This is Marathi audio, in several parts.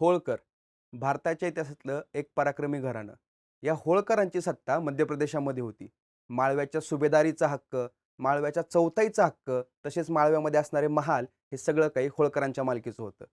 होळकर भारताच्या इतिहासातलं एक पराक्रमी घराणं. या होळकरांची सत्ता मध्य प्रदेशामध्ये होती. माळव्याच्या सुभेदारीचा हक्क माळव्याच्या चौथाईचा हक्क तसेच माळव्यामध्ये असणारे महाल हे सगळं काही होळकरांच्या मालकीचं होतं.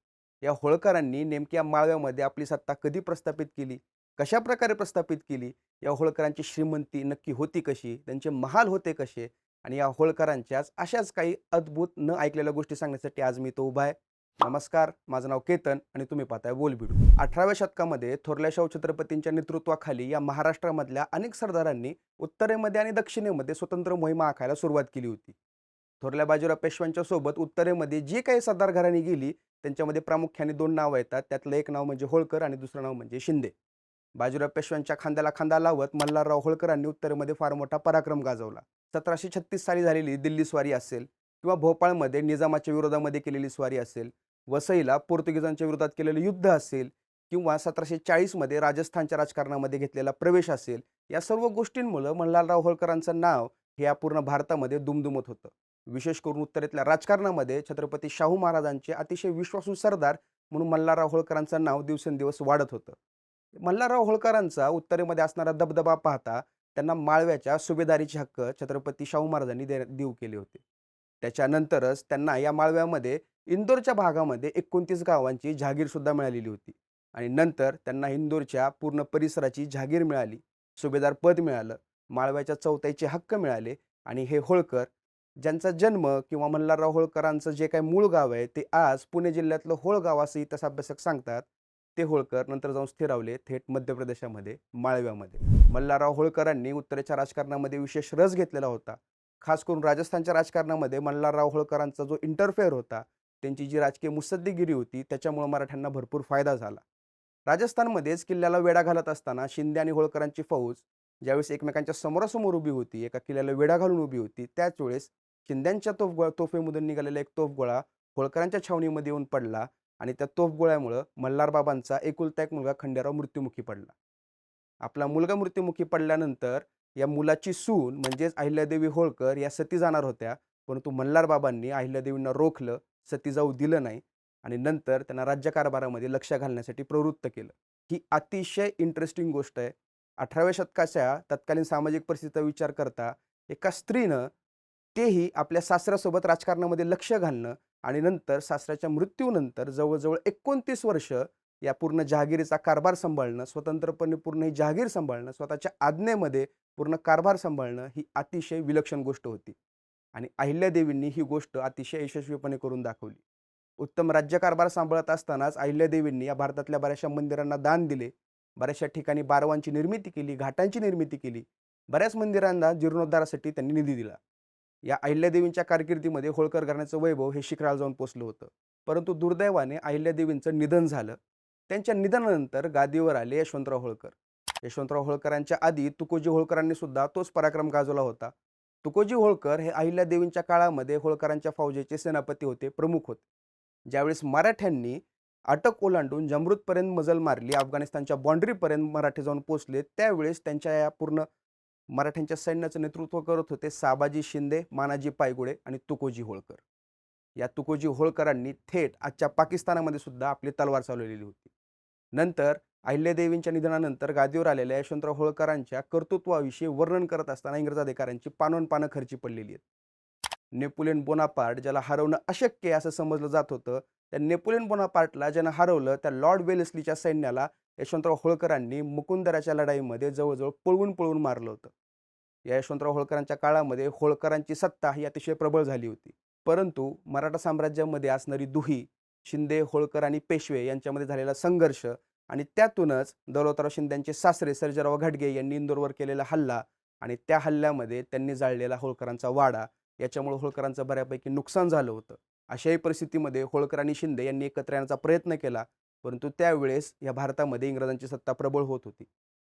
या होळकरांनी नेमक्या माळव्यामध्ये आपली सत्ता कधी प्रस्थापित केली? कशा प्रकारे प्रस्थापित केली? या होळकरांची श्रीमंती नक्की होती कशी? त्यांचे महाल होते कसे? आणि या होळकरांच्याच अशाच काही अद्भुत न ऐकलेल्या गोष्टी सांगण्यासाठी आज मी तो उभा आहे. नमस्कार माझं नाव केतन आणि तुम्ही पाहताय बोलबिडू अठराव्या शतकामध्ये थोरल्या शाहू छत्रपतींच्या नेतृत्वाखाली या महाराष्ट्रामधल्या अनेक सरदारांनी उत्तरेमध्ये आणि दक्षिणेमध्ये स्वतंत्र मोहिमा आखायला सुरुवात केली होती. थोरल्या बाजीराव पेशव्यांच्या सोबत उत्तरेमध्ये जी काही सरदार घराणी गेली त्यांच्यामध्ये प्रामुख्याने दोन नावं येतात. त्यातलं एक नाव म्हणजे होळकर आणि दुसरं नाव म्हणजे शिंदे. बाजीराव पेशव्यांच्या खांद्याला खांदा लावत मल्हारराव होळकरांनी उत्तरेमध्ये फार मोठा पराक्रम गाजवला. सतराशे छत्तीस साली झालेली दिल्ली स्वारी असेल किंवा भोपाळमध्ये निजामाच्या विरोधामध्ये केलेली स्वारी असेल वसईला पोर्तुगीजांच्या विरोधात केलेलं युद्ध असेल किंवा सतराशे चाळीसमध्ये राजस्थानच्या राजकारणामध्ये घेतलेला प्रवेश असेल या सर्व गोष्टींमुळं मल्हारराव होळकरांचं नाव हे या पूर्ण भारतामध्ये दुमदुमत होतं. विशेष करून उत्तरेतल्या राजकारणामध्ये छत्रपती शाहू महाराजांचे अतिशय विश्वासू सरदार म्हणून मल्हारराव होळकरांचं नाव दिवसेंदिवस वाढत होतं. मल्हारराव होळकरांचा उत्तरेमध्ये असणारा दबदबा पाहता त्यांना माळव्याच्या सुभेदारीचे हक्क छत्रपती शाहू महाराजांनी दे देऊ केले होते. त्याच्यानंतरच त्यांना या माळव्यामध्ये इंदोरच्या भागामध्ये एकोणतीस गावांची जहागीरसुद्धा मिळालेली होती. आणि नंतर त्यांना इंदोरच्या पूर्ण परिसराची जहागीर मिळाली. सुभेदार पद मिळालं. माळव्याच्या चौथाईचे हक्क मिळाले. आणि हे होळकर ज्यांचा जन्म किंवा मल्हारराव होळकरांचं जे काही मूळ गाव आहे ते आज पुणे जिल्ह्यातलं होळगाव असं इतिहास अभ्यासक सांगतात. ते होळकर नंतर जाऊन स्थिरावले थेट मध्य प्रदेशामध्ये माळव्यामध्ये. मल्हारराव होळकरांनी उत्तरेच्या राजकारणामध्ये विशेष रस घेतलेला होता. खास करून राजस्थानच्या राजकारणामध्ये मल्हारराव होळकरांचा जो इंटरफेअर होता त्यांची जी राजकीय मुसद्दीगिरी होती त्याच्यामुळे मराठ्यांना भरपूर फायदा झाला. राजस्थानमध्येच किल्ल्याला वेढा घालत असताना शिंदे आणि होळकरांची फौज ज्यावेळेस एकमेकांच्या समोरासमोर उभी होती एका किल्ल्याला वेढा घालून उभी होती त्याच वेळेस शिंद्यांच्या तोफगोळा तोफेमधून निघालेला एक तोफगोळा होळकरांच्या छावणीमध्ये येऊन पडला आणि त्या तोफगोळ्यामुळं मल्हारबाबांचा एकुलता एक मुलगा खंडेराव मृत्युमुखी पडला. आपला मुलगा मृत्युमुखी पडल्यानंतर या मुलाची सून म्हणजेच अहिल्यादेवी होळकर या सती जाणार होत्या. परंतु मल्हारबाबांनी अहिल्यादेवींना रोखलं सती जाऊ दिलं नाही आणि नंतर त्यांना राज्यकारभारामध्ये लक्ष घालण्यासाठी प्रवृत्त केलं. ही अतिशय इंटरेस्टिंग गोष्ट आहे. अठराव्या शतकाच्या तत्कालीन सामाजिक परिस्थितीचा विचार करता एका स्त्रीनं तेही आपल्या सासऱ्यासोबत राजकारणामध्ये लक्ष घालणं आणि नंतर सासऱ्याच्या मृत्यूनंतर जवळजवळ एकोणतीस वर्ष या पूर्ण जहागिरीचा कारभार सांभाळणं स्वतंत्रपणे पूर्ण ही जहागीर सांभाळणं स्वतःच्या आज्ञेमध्ये पूर्ण कारभार सांभाळणं ही अतिशय विलक्षण गोष्ट होती. आणि अहिल्यादेवींनी ही गोष्ट अतिशय यशस्वीपणे करून दाखवली. उत्तम राज्यकारभार सांभाळत असतानाच अहिल्यादेवींनी या भारतातल्या बऱ्याचशा मंदिरांना दान दिले. बऱ्याचशा ठिकाणी बारवांची निर्मिती केली घाटांची निर्मिती केली. बऱ्याच मंदिरांना जीर्णोद्धारासाठी त्यांनी निधी दिला. या अहिल्यादेवींच्या कारकिर्दीमध्ये होळकर घराण्याचं वैभव हे शिखराला जाऊन पोचलं होतं. परंतु दुर्दैवाने अहिल्यादेवींचं निधन झालं. त्यांच्या निधनानंतर गादीवर आले यशवंतराव होळकर. यशवंतराव होळकरांच्या आधी तुकोजी होळकरांनी सुद्धा तोच पराक्रम गाजवला होता. तुकोजी होळकर हे अहिल्यादेवींच्या काळामध्ये होळकरांच्या फौजेचे सेनापती होते प्रमुख होते. ज्यावेळेस मराठ्यांनी अटक ओलांडून जमृतपर्यंत मजल मारली अफगाणिस्तानच्या बाँड्रीपर्यंत मराठे जाऊन पोचले त्यावेळेस त्यांच्या या पूर्ण मराठ्यांच्या सैन्याचं नेतृत्व करत होते साबाजी शिंदे मानाजी पायगुडे आणि तुकोजी होळकर. या तुकोजी होळकरांनी थेट आजच्या पाकिस्तानामध्ये सुद्धा आपली तलवार चालवलेली होती. नंतर अहिल्यादेवींच्या निधनानंतर गादीवर आलेल्या यशवंतराव होळकरांच्या कर्तृत्वाविषयी वर्णन करत असताना इंग्रज अधिकाऱ्यांची पानोन पानं खर्ची पडलेली आहेत. नेपोलियन बोनापार्ट ज्याला हरवणं अशक्य आहे असं समजलं जात होतं त्या नेपोलियन बोनापार्टला ज्यानं हरवलं त्या लॉर्ड वेलेस्लीच्या सैन्याला यशवंतराव होळकरांनी मुकुंदराच्या लढाईमध्ये जवळजवळ पळवून पळवून मारलं होतं. या यशवंतराव होळकरांच्या काळामध्ये होळकरांची सत्ता ही अतिशय प्रबळ झाली होती. परंतु मराठा साम्राज्यामध्ये असणारी दुही शिंदे होळकर आणि पेशवे यांच्यामध्ये झालेला संघर्ष आणि त्यातूनच दौलतराव शिंद्यांचे सासरे सर्जराव घाटगे यांनी इंदोरवर केलेला हल्ला आणि त्या हल्ल्यामध्ये त्यांनी जाळलेला होळकरांचा वाडा. याच्यामुळे होळकरांचं बऱ्यापैकी नुकसान झालं होतं. अशाही परिस्थितीमध्ये होळकर आणि शिंदे यांनी एकत्र येण्याचा प्रयत्न केला परंतु त्यावेळेस या भारतामध्ये इंग्रजांची सत्ता प्रबळ होत होती.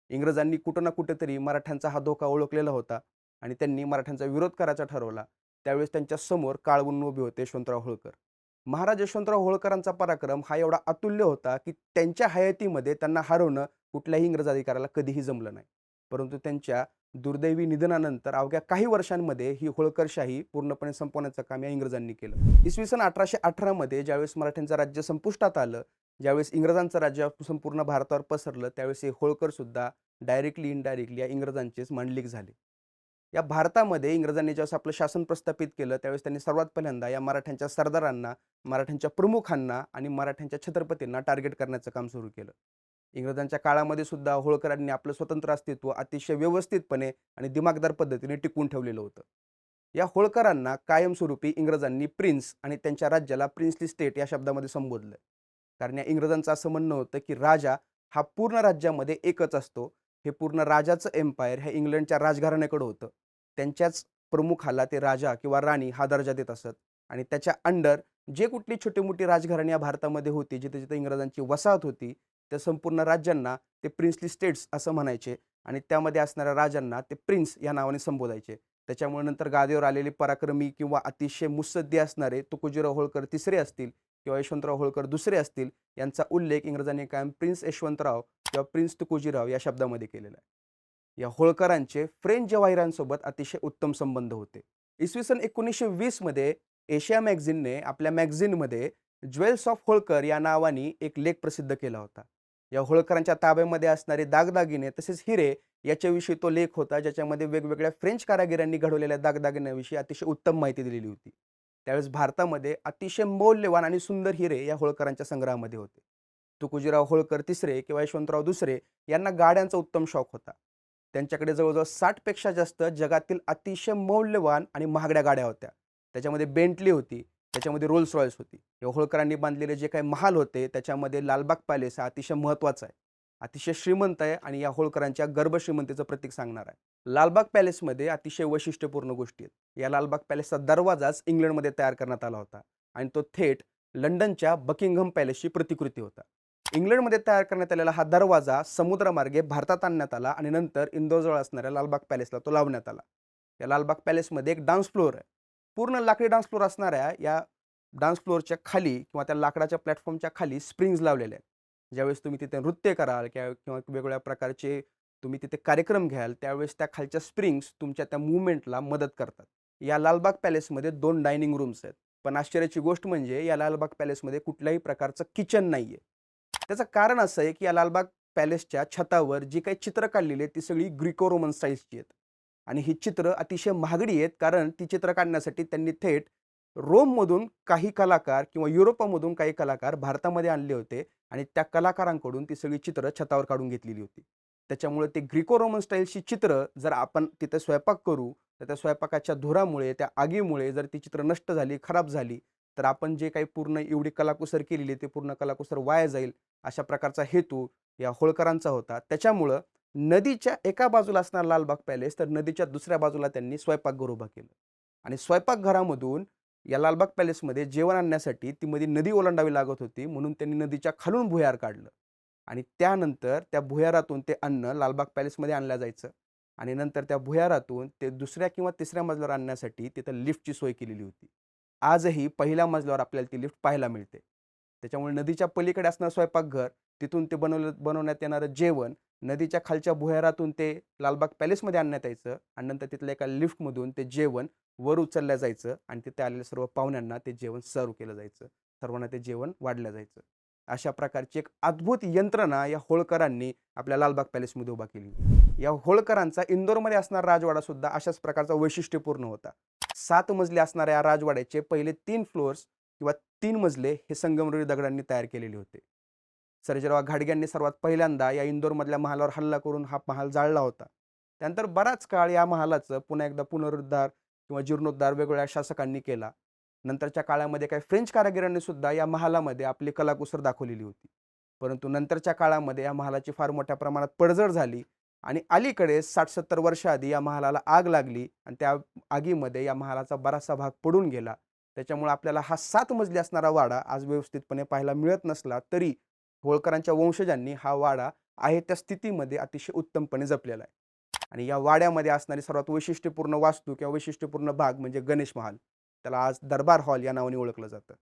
इंग्रजांनी कुठं ना कुठेतरी मराठ्यांचा हा धोका ओळखलेला होता आणि त्यांनी मराठ्यांचा विरोध करायचा ठरवला. त्यावेळेस त्यांच्यासमोर काळवून उभे होते यशवंतराव होळकर. महाराज यशवंतराव होळकरांचा पराक्रम हा एवढा अतुल्य होता की त्यांच्या हयातीमध्ये त्यांना हरवणं कुठल्याही इंग्रज अधिकाऱ्याला कधीही जमलं नाही. परंतु त्यांच्या दुर्दैवी निधनानंतर अवघ्या काही वर्षांमध्ये ही होळकरशाही पूर्णपणे संपवण्याचं काम या इंग्रजांनी केलं. इसवी सन अठराशे अठरामध्ये ज्यावेळेस मराठ्यांचं राज्य संपुष्टात आलं ज्यावेळेस इंग्रजांचं राज्य संपूर्ण भारतावर पसरलं त्यावेळेस हे होळकरसुद्धा डायरेक्टली इनडायरेक्टली या इंग्रजांचेच मांडलिक झाले. या भारतामध्ये इंग्रजांनी ज्यावेळेस आपलं शासन प्रस्थापित केलं त्यावेळेस त्यांनी सर्वात पहिल्यांदा या मराठ्यांच्या सरदारांना मराठ्यांच्या प्रमुखांना आणि मराठ्यांच्या छत्रपतींना टार्गेट करण्याचं काम सुरू केलं. इंग्रजांच्या काळामध्ये सुद्धा होळकरांनी आपलं स्वतंत्र अस्तित्व अतिशय व्यवस्थितपणे आणि दिमागदार पद्धतीने टिकवून ठेवलेलं होतं. या होळकरांना कायमस्वरूपी इंग्रजांनी प्रिन्स आणि त्यांच्या राज्याला प्रिन्सली स्टेट या शब्दामध्ये संबोधलं. कारण या इंग्रजांचं असं म्हणणं होतं की राजा हा पूर्ण राज्यामध्ये एकच असतो. हे पूर्ण राजाचं एम्पायर हे इंग्लंडच्या राजघराण्याकडं होतं. त्यांच्याच प्रमुखाला ते राजा किंवा राणी हा दर्जा देत असत. आणि त्याच्या अंडर जे कुठली छोटी मोठी राजघराणी या भारतामध्ये होती जिथे जिथे इंग्रजांची वसाहत होती त्या संपूर्ण राज्यांना ते प्रिन्सली स्टेट्स असं म्हणायचे आणि त्यामध्ये असणाऱ्या राजांना ते प्रिन्स या नावाने संबोधायचे. त्याच्यामुळे नंतर गादीवर आलेले पराक्रमी किंवा अतिशय मुसद्दी असणारे तुकोजीराव होळकर तिसरे असतील किंवा यशवंतराव होळकर दुसरे असतील यांचा उल्लेख इंग्रजांनी कायम प्रिन्स यशवंतराव किंवा प्रिन्स तुकोजीराव या शब्दामध्ये केलेला आहे. या होळकरांचे फ्रेंच जवाहिरांसोबत अतिशय उत्तम संबंध होते. इसवी सन एकोणीसशे वीसमध्ये एशिया मॅगझिनने आपल्या मॅगझिनमध्ये ज्वेल्स ऑफ होळकर या नावाने एक लेख प्रसिद्ध केला होता. या होळकरांच्या ताब्यामध्ये असणारे दागदागिने तसेच हिरे याच्याविषयी तो लेख होता ज्याच्यामध्ये वेगवेगळ्या फ्रेंच कारागिरांनी घडवलेल्या दागदागिन्याविषयी अतिशय उत्तम माहिती दिलेली होती. त्यावेळेस भारतामध्ये अतिशय मौल्यवान आणि सुंदर हिरे या होळकरांच्या संग्रहामध्ये होते. तुकोजीराव होळकर तिसरे किंवा यशवंतराव दुसरे यांना गाड्यांचा उत्तम शौक होता. त्यांच्याकडे जवळजवळ साठपेक्षा जास्त जगातील अतिशय मौल्यवान आणि महागड्या गाड्या होत्या. त्याच्यामध्ये बेंटली होती त्याच्यामध्ये रोल्स रॉयल्स होती. या होळकरांनी बांधलेले जे काही महाल होते त्याच्यामध्ये लालबाग पॅलेस हा अतिशय महत्त्वाचा आहे. अतिशय श्रीमंत आहे आणि या होळकरांच्या गर्भश्रीमंतीचं प्रतीक सांगणार आहे. लालबाग पॅलेसमध्ये अतिशय वैशिष्ट्यपूर्ण गोष्टी आहेत. या लालबाग पॅलेसचा दरवाजाच इंग्लंडमध्ये तयार करण्यात आला होता आणि तो थेट लंडनच्या बकिंगहम पॅलेसची प्रतिकृती होता. इंग्लंडमध्ये तयार करण्यात आलेला हा दरवाजा समुद्रमार्गे भारतात आणण्यात आला आणि नंतर इंदोरजवळ असणाऱ्या लालबाग पॅलेसला तो लावण्यात आला. या लालबाग पॅलेसमध्ये एक डान्स फ्लोअर आहे. पूर्ण लाकडी डान्स फ्लोअर असणाऱ्या या डान्स फ्लोअरच्या खाली किंवा त्या लाकडाच्या प्लॅटफॉर्मच्या खाली स्प्रिंग्ज लावलेले आहेत. ज्यावेळेस तुम्ही तिथे नृत्य कराल किंवा किंवा वेगवेगळ्या प्रकारचे तुम्ही तिथे कार्यक्रम घ्याल त्यावेळेस त्या खालच्या स्प्रिंग्स तुमच्या त्या मुवमेंटला मदत करतात. या लालबाग पॅलेसमध्ये दोन डायनिंग रूम्स आहेत. पण आश्चर्याची गोष्ट म्हणजे या लालबाग पॅलेसमध्ये कुठल्याही प्रकारचं किचन नाही आहे त्याचं कारण असं आहे की या लालबाग पॅलेसच्या छतावर जी काही चित्र काढलेली आहेत ती सगळी ग्रीको रोमन स्टाईल्सची आहेत. आणि ही चित्र अतिशय महागडी आहेत कारण ती चित्र काढण्यासाठी त्यांनी थेट रोममधून काही कलाकार किंवा युरोपामधून काही कलाकार भारतामध्ये आणले होते आणि त्या कलाकारांकडून ती सगळी चित्र छतावर काढून घेतलेली होती. त्याच्यामुळे ते ग्रीको रोमन स्टाईलची चित्र जर आपण तिथे स्वयंपाक करू तर त्या स्वयंपाकाच्या धुरामुळे त्या आगीमुळे जर ती चित्र नष्ट झाली खराब झाली तर आपण जे काही पूर्ण एवढी कलाकुसर केलेली ते पूर्ण कलाकुसर वाया जाईल. अशा प्रकारचा हेतू या होळकरांचा होता. त्याच्यामुळं नदीच्या एका बाजूला असणार लालबाग पॅलेस तर नदीच्या दुसऱ्या बाजूला त्यांनी स्वयंपाकघर उभं केलं. आणि स्वयंपाकघरामधून या लालबाग पॅलेसमध्ये जेवण आणण्यासाठी ती मध्ये नदी ओलांडावी लागत होती म्हणून त्यांनी नदीच्या खालून भुयार काढलं. आणि त्यानंतर त्या भुयारातून ते अन्न लालबाग पॅलेसमध्ये आणलं जायचं. आणि नंतर त्या भुयारातून ते दुसऱ्या किंवा तिसऱ्या मजल्यावर आणण्यासाठी तिथं लिफ्टची सोय केलेली होती. आजही पहिल्या मजल्यावर आपल्याला ती लिफ्ट पाहायला मिळते. त्याच्यामुळे नदीच्या पलीकडे असणारं स्वयंपाकघर तिथून ते बनवलं बनवण्यात येणारं जेवण नदीच्या खालच्या भुयारातून ते लालबाग पॅलेसमध्ये आणण्यात यायचं आणि नंतर तिथल्या एका लिफ्टमधून ते जेवण वर उचललं जायचं आणि तिथे आलेल्या सर्व पाहुण्यांना ते जेवण सर्व केलं जायचं. सर्वांना ते जेवण वाढलं जायचं. अशा प्रकारची एक अद्भुत यंत्रणा या होळकरांनी आपल्या लालबाग पॅलेसमध्ये उभा केली. या होळकरांचा इंदोरमध्ये असणारा राजवाडा सुद्धा अशाच प्रकारचा वैशिष्ट्यपूर्ण होता. सात मजले असणाऱ्या या राजवाड्याचे पहिले तीन फ्लोअर्स किंवा तीन मजले हे संगमरवरी दगडांनी तयार केलेले होते. सर्जेराव घाडग्यांनी सर्वात पहिल्यांदा या इंदोरमधल्या महालावर हल्ला करून हा महाल जाळला होता. त्यानंतर बराच काळ या महालाचं पुन्हा एकदा पुनरुद्धार किंवा जीर्णोद्धार वेगवेगळ्या शासकांनी केला. नंतरच्या काळामध्ये काही फ्रेंच कारागिरांनी सुद्धा या महालामध्ये आपली कलाकुसर दाखवलेली होती. परंतु नंतरच्या काळामध्ये या महालाची फार मोठ्या प्रमाणात पडझड झाली आणि अलीकडे साठ सत्तर वर्षाआधी या महालाला आग लागली आणि त्या आगीमध्ये या महालाचा बराचसा भाग पडून गेला. त्याच्यामुळे आपल्याला हा सात मजली असणारा वाडा आज व्यवस्थितपणे पाहायला मिळत नसला तरी होळकरांच्या वंशजांनी हा वाडा आहे त्या स्थितीमध्ये अतिशय उत्तमपणे जपलेला आहे. आणि या वाड्यामध्ये असणारी सर्वात वैशिष्ट्यपूर्ण वास्तू किंवा वैशिष्ट्यपूर्ण भाग म्हणजे गणेश महाल. त्याला आज दरबार हॉल या नावाने ओळखलं जातं.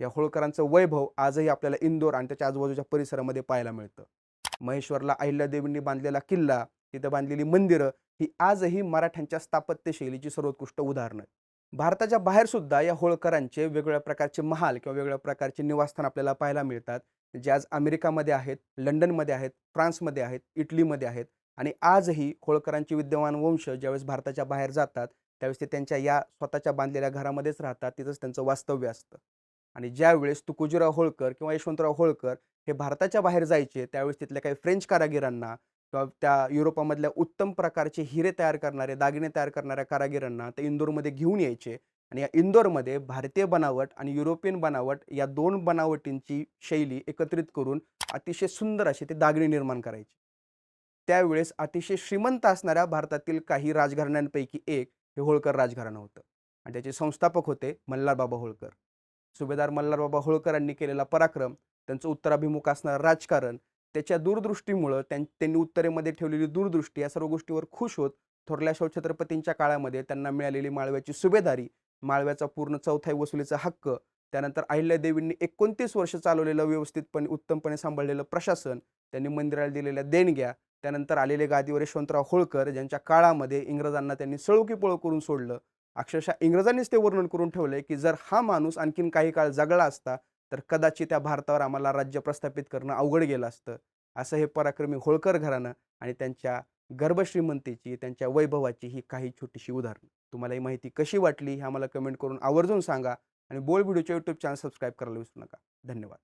या होळकरांचं वैभव आजही आपल्याला इंदोर आणि त्याच्या आजूबाजूच्या परिसरामध्ये पाहायला मिळतं. महेश्वरला अहिल्यादेवींनी बांधलेला किल्ला तिथं बांधलेली मंदिरं ही आजही मराठ्यांच्या स्थापत्यशैलीची सर्वोत्कृष्ट उदाहरणं आहेत. भारताच्या बाहेरसुद्धा या होळकरांचे वेगवेगळ्या प्रकारचे महाल किंवा वेगवेगळ्या प्रकारचे निवासस्थान आपल्याला पाहायला मिळतात. जे आज अमेरिकामध्ये आहेत लंडनमध्ये आहेत फ्रान्समध्ये आहेत इटलीमध्ये आहेत आणि आजही होळकरांचे विद्यमान वंश ज्यावेळेस भारताच्या बाहेर जातात त्यावेळेस ते त्यांच्या या स्वतःच्या बांधलेल्या घरामध्येच राहतात. तिथंच त्यांचं वास्तव्य असतं. आणि ज्यावेळेस तुकोजीराव होळकर किंवा यशवंतराव होळकर हे भारताच्या बाहेर जायचे त्यावेळेस तिथल्या काही फ्रेंच कारागिरांना किंवा त्या युरोपामधल्या उत्तम प्रकारचे हिरे तयार करणारे दागिने तयार करणाऱ्या कारागिरांना ते इंदोरमध्ये घेऊन यायचे आणि या इंदोरमध्ये भारतीय बनावट आणि युरोपियन बनावट या दोन बनावटींची शैली एकत्रित करून अतिशय सुंदर असे ते दागिने निर्माण करायचे. त्यावेळेस अतिशय श्रीमंत असणाऱ्या भारतातील काही राजघराण्यांपैकी एक हे होळकर राजघराणं होतं आणि त्याचे संस्थापक होते मल्हारबाबा होळकर. सुभेदार मल्हारबाबा होळकरांनी केलेला पराक्रम त्यांचं उत्तराभिमुख असणारं राजकारण त्याच्या दूरदृष्टीमुळं त्यां त्यांनी उत्तरेमध्ये ठेवलेली दूरदृष्टी या सर्व गोष्टीवर खुश होत थोरल्या शाहू छत्रपतींच्या काळामध्ये त्यांना मिळालेली माळव्याची सुभेदारी माळव्याचा पूर्ण चौथाई वसुलीचा हक्क त्यानंतर अहिल्यादेवींनी एकोणतीस वर्ष चालवलेलं व्यवस्थितपणे उत्तमपणे सांभाळलेलं प्रशासन त्यांनी मंदिराला दिलेल्या देणग्या त्यानंतर आलेले गादीवर यशवंतराव होळकर ज्यांच्या काळामध्ये इंग्रजांना त्यांनी सळोकी पळो करून सोडलं. अक्षरशः इंग्रजांनीच ते वर्णन करून ठेवलंय की जर हा माणूस आणखीन काही काळ जगला असता तर कदाचित त्या भारतावर आम्हाला राज्य प्रस्थापित करणं अवघड गेलं असतं. असं हे पराक्रमी होळकर घराणं आणि त्यांच्या गर्भश्रीमंतीची त्यांच्या वैभवाची ही काही छोटीशी उदाहरणं. तुम्हाला ही माहिती कशी वाटली हे आम्हाला कमेंट करून आवर्जून सांगा आणि बोल व्हिडिओच्या यूट्यूब चॅनल सबस्क्राईब करायला विसरू नका. धन्यवाद.